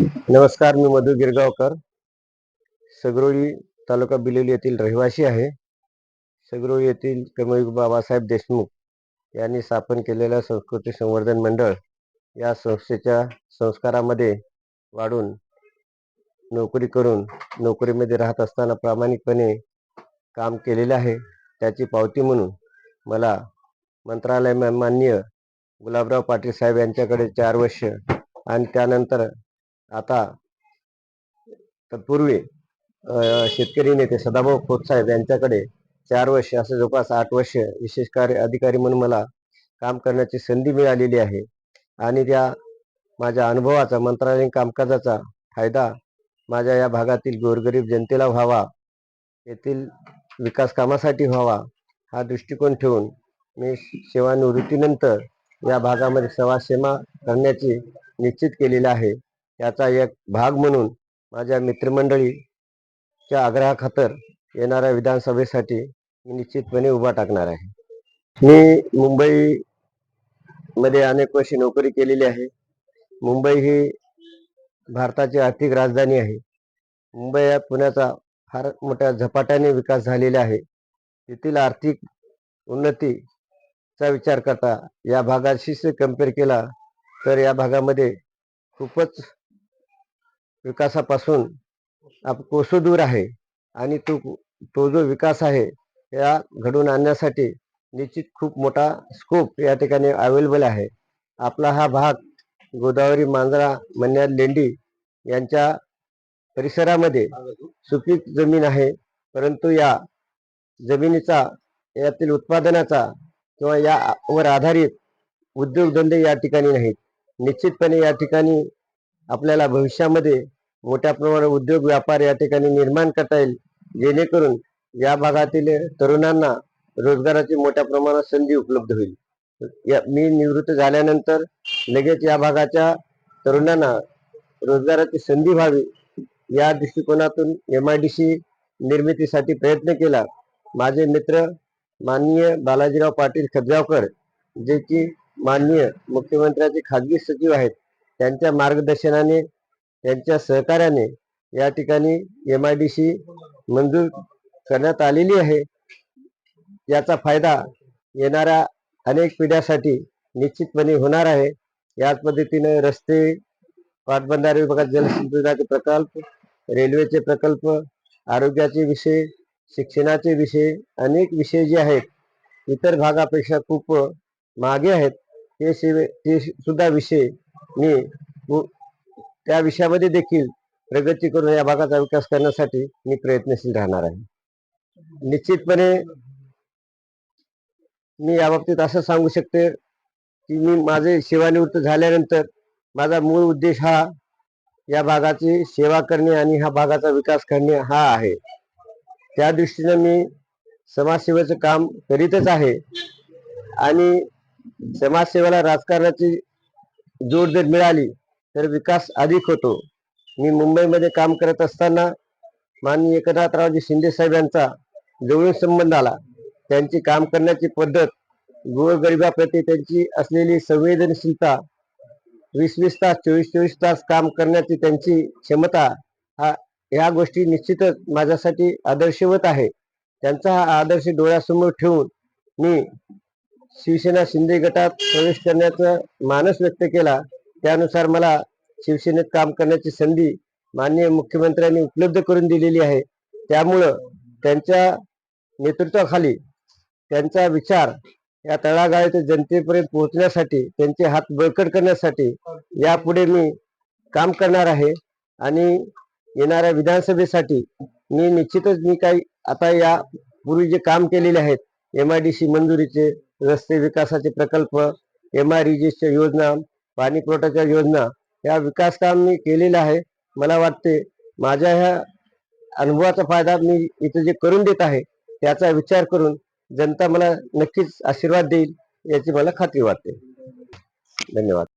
नमस्कार मी मधु गिरगावकर. सगरोळी तालुका बिलोली येथील रहिवासी आहे. सगरोळी येथील कर्मवीर बाबासाहेब देशमुख यांनी स्थापन केलेल्या संस्कृती संवर्धन मंडळ या संस्थेच्या संस्कारामध्ये वाढून नोकरी करून नोकरीमध्ये राहत असताना प्रामाणिकपणे काम केलेले आहे. त्याची पावती म्हणून मला मंत्रालय माननीय गुलाबराव पाटील साहेब यांच्याकडे चार वर्ष आणि त्यानंतर आता तत्पूर्वी शेतकरी नेते सदाभाऊ खोत साहेब यांच्याकडे चार वर्ष असं जवळपास आठ वर्ष विशेष कार्य अधिकारी म्हणून मला काम करण्याची संधी मिळालेली आहे. आणि त्या माझ्या अनुभवाचा मंत्रालयीन कामकाजाचा फायदा माझ्या या भागातील गोरगरीब जनतेला व्हावा येथील विकास कामासाठी व्हावा हा दृष्टिकोन ठेवून मी सेवानिवृत्तीनंतर या भागामध्ये सेवा करण्याची निश्चित केलेली आहे. याचा एक भाग म्हणून माझ्या मित्रमंडळीच्या आग्रहाखातर येणाऱ्या विधानसभेसाठी मी निश्चितपणे उभा टाकणार आहे. मी मुंबईमध्ये अनेक वर्षी नोकरी केलेली आहे. मुंबई ही भारताची आर्थिक राजधानी आहे. मुंबई या पुण्याचा फार मोठ्या झपाट्याने विकास झालेला आहे. येथील आर्थिक उन्नतीचा विचार करता या भागाशी कंपेअर केला तर या भागामध्ये खूपच विकासापासून आप कोसो दूर आहे आणि तो तो जो विकास आहे या घडवून आणण्यासाठी निश्चित खूप मोठा स्कोप या ठिकाणी अवेलेबल आहे. आपला हा भाग गोदावरी मांजरा मन्याड लेंडी यांच्या परिसरामध्ये सुपीक जमीन आहे परंतु या जमिनीचा यातील उत्पादनाचा किंवा यावर आधारित उद्योगधंदे या ठिकाणी नाहीत. निश्चितपणे या ठिकाणी आपल्याला भविष्यामध्ये मोठ्या प्रमाणात उद्योग व्यापार या ठिकाणी निर्माण करता येईल. जेणेकरून या भागातील तरुणांना रोजगाराची मोठ्या प्रमाणात संधी उपलब्ध होईल. या मी निवृत्त झाल्यानंतर लगेच या भागाच्या तरुणांना रोजगाराची संधी व्हावी या दृष्टिकोनातून एम आय डी सी निर्मितीसाठी प्रयत्न केला. माझे मित्र माननीय बालाजीराव पाटील खदगावकर जे की माननीय मुख्यमंत्र्याचे खाजगी सचिव आहेत त्यांच्या मार्गदर्शनाने त्यांच्या सहकार्याने या ठिकाणी एम आय डी सी मंजूर करण्यात आलेली आहे. याचा फायदा येणाऱ्या अनेक पिढ्यासाठी निश्चितपणे होणार आहे. याच पद्धतीने रस्ते पाटबंधारे विभागात जलसिंचनाचे प्रकल्प रेल्वेचे प्रकल्प आरोग्याचे विषय शिक्षणाचे विषय अनेक विषय जे आहेत इतर भागापेक्षा खूप मागे आहेत. ते सेवे ते सुद्धा विषय मी त्या विषयामध्ये देखील प्रगती करून या भागाचा विकास करण्यासाठी मी प्रयत्नशील राहणार आहे. निश्चितपणे मी या बाबतीत असं सांगू शकते की मी माझे सेवानिवृत्त झाल्यानंतर माझा मूळ उद्देश हा या भागाची सेवा करणे आणि ह्या भागाचा विकास करणे हा आहे. त्या दृष्टीने मी समाजसेवेचं काम करीतच आहे आणि समाजसेवेला राजकारणाची जोड जर मिळाली तर विकास अधिक होतो. मी मुंबईमध्ये काम करत असताना माननीय एकनाथरावजी शिंदे साहेब यांचा जवळून संबंध आला. त्यांची काम करण्याची पद्धत गोरगरिबाप्रती त्यांची असलेली संवेदनशीलता वीस वीस तास चोवीस चोवीस तास काम करण्याची त्यांची क्षमता हा ह्या गोष्टी निश्चितच माझ्यासाठी आदर्शवत आहे. त्यांचा हा आदर्श डोळ्यासमोर ठेवून मी शिवसेना शिंदे गटात प्रवेश करण्याचा मानस व्यक्त केला. त्यानुसार मला शिवसेनेत काम करण्याची संधी माननीय मुख्यमंत्र्यांनी उपलब्ध करून दिलेली आहे. त्यामुळं त्यांच्या नेतृत्वाखाली त्यांचा विचार या तळागाळातील जनतेपर्यंत पोहोचण्यासाठी त्यांचे हात बळकट करण्यासाठी यापुढे मी काम करणार आहे आणि येणाऱ्या विधानसभेसाठी मी निश्चितच मी काही आता या पूर्वी जे काम केलेले आहेत एम आय डी सी मंजुरीचे रस्ते विकासाचे प्रकल्प एम आय रिजेसच्या योजना पाणी पुरवठ्याच्या योजना या विकास काम मी केलेलं आहे मला वाटते माझ्या ह्या अनुभवाचा फायदा मी इथं जे करून देत आहे त्याचा विचार करून जनता मला नक्कीच आशीर्वाद देईल याची मला खात्री वाटते. धन्यवाद.